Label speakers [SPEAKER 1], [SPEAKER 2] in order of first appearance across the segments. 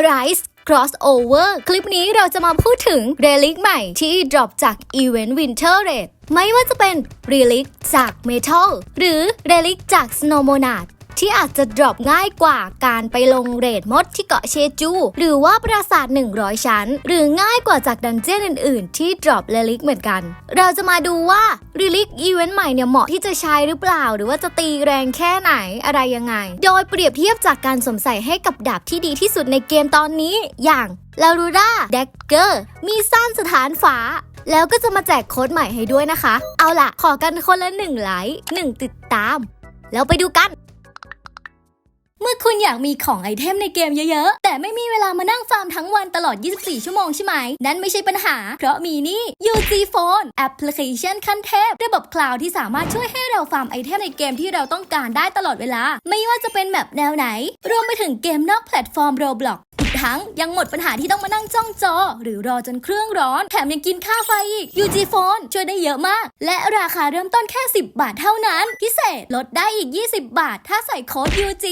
[SPEAKER 1] Arise Crossover คลิปนี้เราจะมาพูดถึง Relic ใหม่ที่ drop จาก Event Winter Raid ไม่ว่าจะเป็น Relic จาก Metal หรือ Relic จาก Snow Monad ที่อาจจะ drop ง่ายกว่าการไปลงเรดมดที่เกาะเชจู หรือว่าปราสาท 100 ชั้น หรือง่ายกว่าจากดันเจี้ยนอื่นๆ ที่ drop Relic เหมือนกัน เราจะมาดูว่า Relic Event ใหม่เนี่ยเหมาะที่จะใช้หรือเปล่า หรือว่าจะตีแรงแค่ไหนอะไรยังไง โดยเปรียบเทียบจากการสวมใส่ให้กับดาบที่ดีที่สุดในเกมตอนนี้ อย่างลารูด้าเด็กเกอร์มีซ่านสถานฟ้าแล้วก็จะมาแจกโค้ดใหม่ให้ด้วยนะคะ เอาล่ะ ขอกันคนละหนึ่งไลค์หนึ่งติดตาม แล้วไปดูกัน เมื่อคุณอยากมีของไอเทมในเกมเยอะๆ แต่ไม่มีเวลามานั่งฟาร์มทั้งวันตลอด 24 ชั่วโมงใช่ไหม นั่นไม่ใช่ปัญหา เพราะมีนี่ UG Phone แอปพลิเคชันขั้นเทพ ระบบคลาวด์ที่สามารถช่วยให้เราฟาร์มไอเทมในเกมที่เราต้องการได้ตลอดเวลา ไม่ว่าจะเป็นแบบแนวไหน รวมไปถึงเกมนอกแพลตฟอร์ม Roblox อีก ทั้งยังหมดปัญหาที่ต้องมานั่งจ้องจอ หรือรอจนเครื่องร้อน แถมยังกินค่าไฟอีก UG Phone ช่วยได้เยอะมาก และราคาเริ่มต้นแค่ 10 บาทเท่านั้น พิเศษลดได้อีก 20 บาท ถ้าใส่โค้ด UG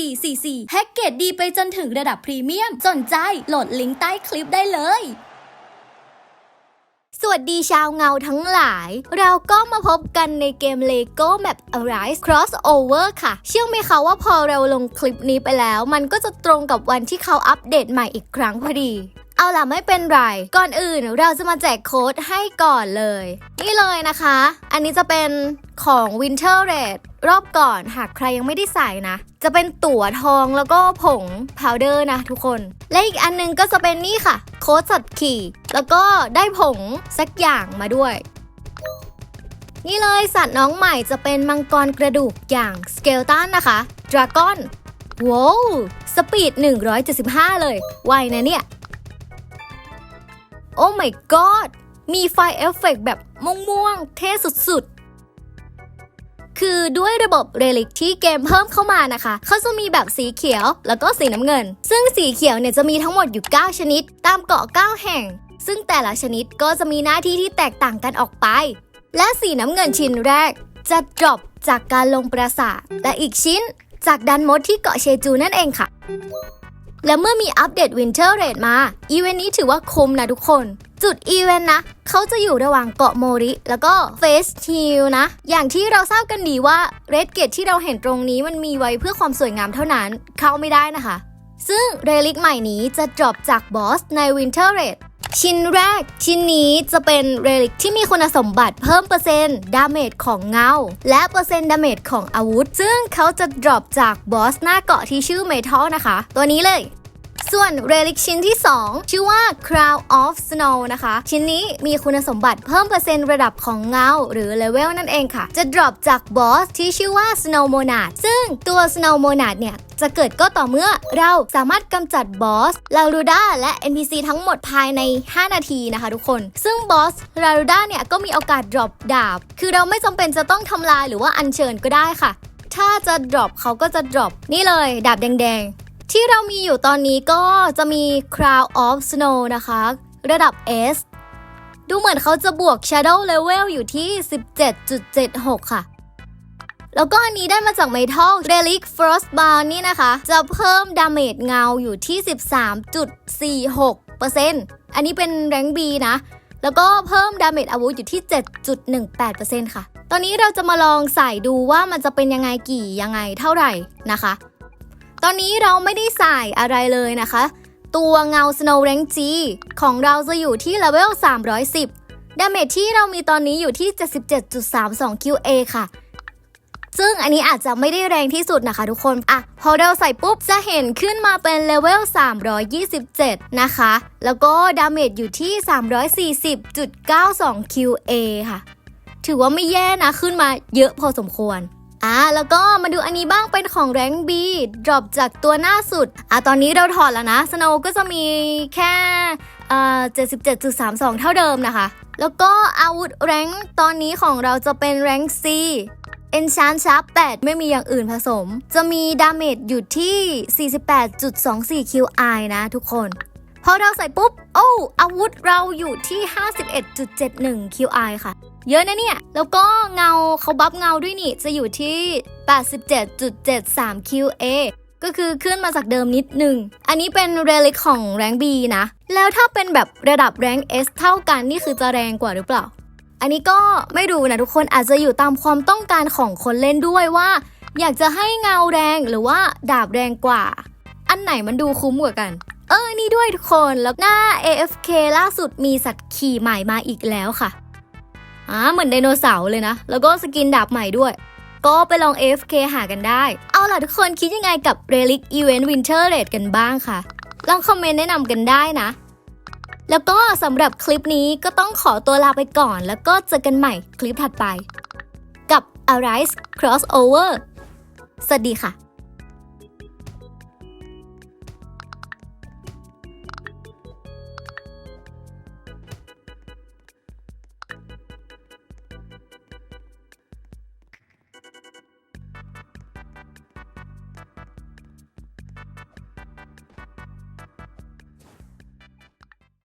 [SPEAKER 1] 4444แพ็กเกจดีไปจนถึงระดับพรีเมียม สนใจโหลดลิงก์ใต้คลิปได้เลย วัสดีชาวเงาทั้งหลาย เราก็มาพบกันในเกม Lego Map Arise Crossover ค่ะ เชื่อไหมคะว่าพอเราลงคลิปนี้ไปแล้ว มันก็จะตรงกับวันที่เขาอัปเดตใหม่อีกครั้งพอดีเอาล่ะไม่เป็นไร ก่อนอื่นเราจะมาแจกโค้ดให้ก่อนเลย นี่เลยนะคะ อันนี้จะเป็นของ Winter Red รอบก่อนหากใครยังไม่ได้ใส่นะ จะเป็นตั๋วทองแล้วก็ผงพาวเดอร์นะทุกคน และอีกอันหนึงก็จะเป็นนี่ค่ะ โค้ดสัตว์ขี่ แล้วก็ได้ผงสักอย่างมาด้วย นี่เลยสัตว์น้องใหม่จะเป็นมังกรกระดูกอย่างสเกลตันนะคะดราก้อนว้าวสปีด 175 เลยไวนะเนี่ย โอ้ my god มีไฟเอฟเฟกต์แบบม่วงๆ เท่สุดๆ คือด้วยระบบเรลิกที่เกมเพิ่มเข้ามานะคะ เขาจะมีแบบสีเขียวแล้วก็สีน้ำเงิน ซึ่งสีเขียวเนี่ยจะมีทั้งหมดอยู่ 9 ชนิด ตามเกาะ 9 แห่ง ซึ่งแต่ละชนิดก็จะมีหน้าที่ที่แตกต่างกันออกไป และสีน้ำเงินชิ้นแรก จะดรอปจากการลงปราสาทและอีกชิ้น จากดันมดที่เกาะเชจูนั่นเองค่ะและเมื่อมีอัปเดต Winter Raid มา อีเวนต์นี้ถือว่าคมนะทุกคน จุดอีเวนต์นะ เขาจะอยู่ระหว่างเกาะโมริ แล้วก็เฟสทิลนะ อย่างที่เราทราบกันดีว่าเรดเกตที่เราเห็นตรงนี้มันมีไว้เพื่อความสวยงามเท่านั้น เข้าไม่ได้นะคะ ซึ่งเรลิกใหม่นี้จะดรอปจากบอสใน Winter Raid ชิ้นแรก ชิ้นนี้จะเป็นเรลิกที่มีคุณสมบัติเพิ่มเปอร์เซ็นต์ดาเมจของเงา และเปอร์เซ็นต์ดาเมจของอาวุธ ซึ่งเขาจะดรอปจากบอสหน้าเกาะที่ชื่อเมทัลนะคะ ตัวนี้เลย ส่วนเรลิกชิ้นที่ 2 ชื่อว่า Crown of Snow นะคะ ชิ้นนี้มีคุณสมบัติเพิ่มเปอร์เซ็นต์ระดับของเงา หรือเลเวลนั่นเองค่ะ จะ drop จากบอสที่ชื่อว่า Snow Monad ซึ่งตัว Snow Monad เนี่ยจะเกิดก็ต่อเมื่อเราสามารถกำจัดบอสลารูด้าและ NPC ทั้งหมดภายใน 5 นาทีนะคะทุกคน ซึ่งบอสลารูด้าเนี่ยก็มีโอกาส drop ดาบ คือเราไม่จำเป็นจะต้องทำลายหรือว่าอัญเชิญก็ได้ค่ะ ถ้าจะ drop เขาก็จะ drop นี่เลย ดาบแดงๆ ที่เรามีอยู่ตอนนี้ก็จะมี Crown of Snow นะคะ ระดับ S ดูเหมือนเขาจะบวก Shadow Level อยู่ที่ 17.76 ค่ะ แล้วก็อันนี้ได้มาจาก Metal Relic Frost b o u n นี่นะคะ จะเพิ่มดาเมจเงาอยู่ที่ 13.46%อันนี้เป็นแรง B นะ แล้วก็เพิ่มดาเมจอาวุธอยู่ที่ 7.18%ค่ะ ตอนนี้เราจะมาลองใส่ดูว่ามันจะเป็นยังไงกี่ยังไงเท่าไหร่นะคะ ตอนนี้เราไม่ได้ใส่อะไรเลยนะคะ ตัวเงา Snow Rank G ของเราจะอยู่ที่เลเวล 310 ดาเมจที่เรามีตอนนี้อยู่ที่ 77.32 QA ค่ะ ซึ่งอันนี้อาจจะไม่ได้แรงที่สุดนะคะทุกคน อะ พอเราใส่ปุ๊บจะเห็นขึ้นมาเป็นเลเวล 327 นะคะ แล้วก็ดาเมจอยู่ที่ 340.92 QA ค่ะ ถือว่าไม่แย่นะ ขึ้นมาเยอะพอสมควร อะแล้วก็มาดูอันนี้บ้างเป็นของแรงบีดรอปจากตัวหน้าสุดอะตอนนี้เราถอดแล้วนะสโนก็จะมีแค่เอ่อ77.32 เท่าเดิมนะคะ แล้วก็อาวุธแรงตอนนี้ของเราจะเป็นแรง C Enchant Sharp 8ไม่มีอย่างอื่นผสม จะมีดาเมจอยู่ที่ 48.24 QI นะทุกคนพอเราใส่ปุ๊บ โอ้อาวุธเราอยู่ที่ 51.71 QI ค่ะ เยอะนะเนี่ย แล้วก็เงาเขาบัฟเงาด้วยนี่ จะอยู่ที่ 87.73 QA ก็คือขึ้นมาจากเดิมนิดหนึ่ง อันนี้เป็นเรลิกของแรง B นะ แล้วถ้าเป็นแบบระดับแรง S เท่ากันนี่คือจะแรงกว่าหรือเปล่า อันนี้ก็ไม่รู้นะทุกคนอาจจะอยู่ตามความต้องการของคนเล่นด้วยว่า อยากจะให้เงาแรงหรือว่าดาบแรงกว่า อันไหนมันดูคุ้มกว่ากัน เออ นี่ด้วยทุกคน แล้วหน้า AFK ล่าสุดมีสัตว์ขี่ใหม่มาอีกแล้วค่ะ อ่าเหมือนไดโนเสาร์เลยนะ แล้วก็สกินดาบใหม่ด้วย ก็ไปลอง AFK หากันได้ เอาล่ะทุกคนคิดยังไงกับ Relic Event Winter Raid กันบ้างค่ะลองคอมเมนต์แนะนำกันได้นะ แล้วก็สำหรับคลิปนี้ก็ต้องขอตัวลาไปก่อน แล้วก็เจอกันใหม่คลิปถัดไป กับ Arise Crossover สวัสดีค่ะ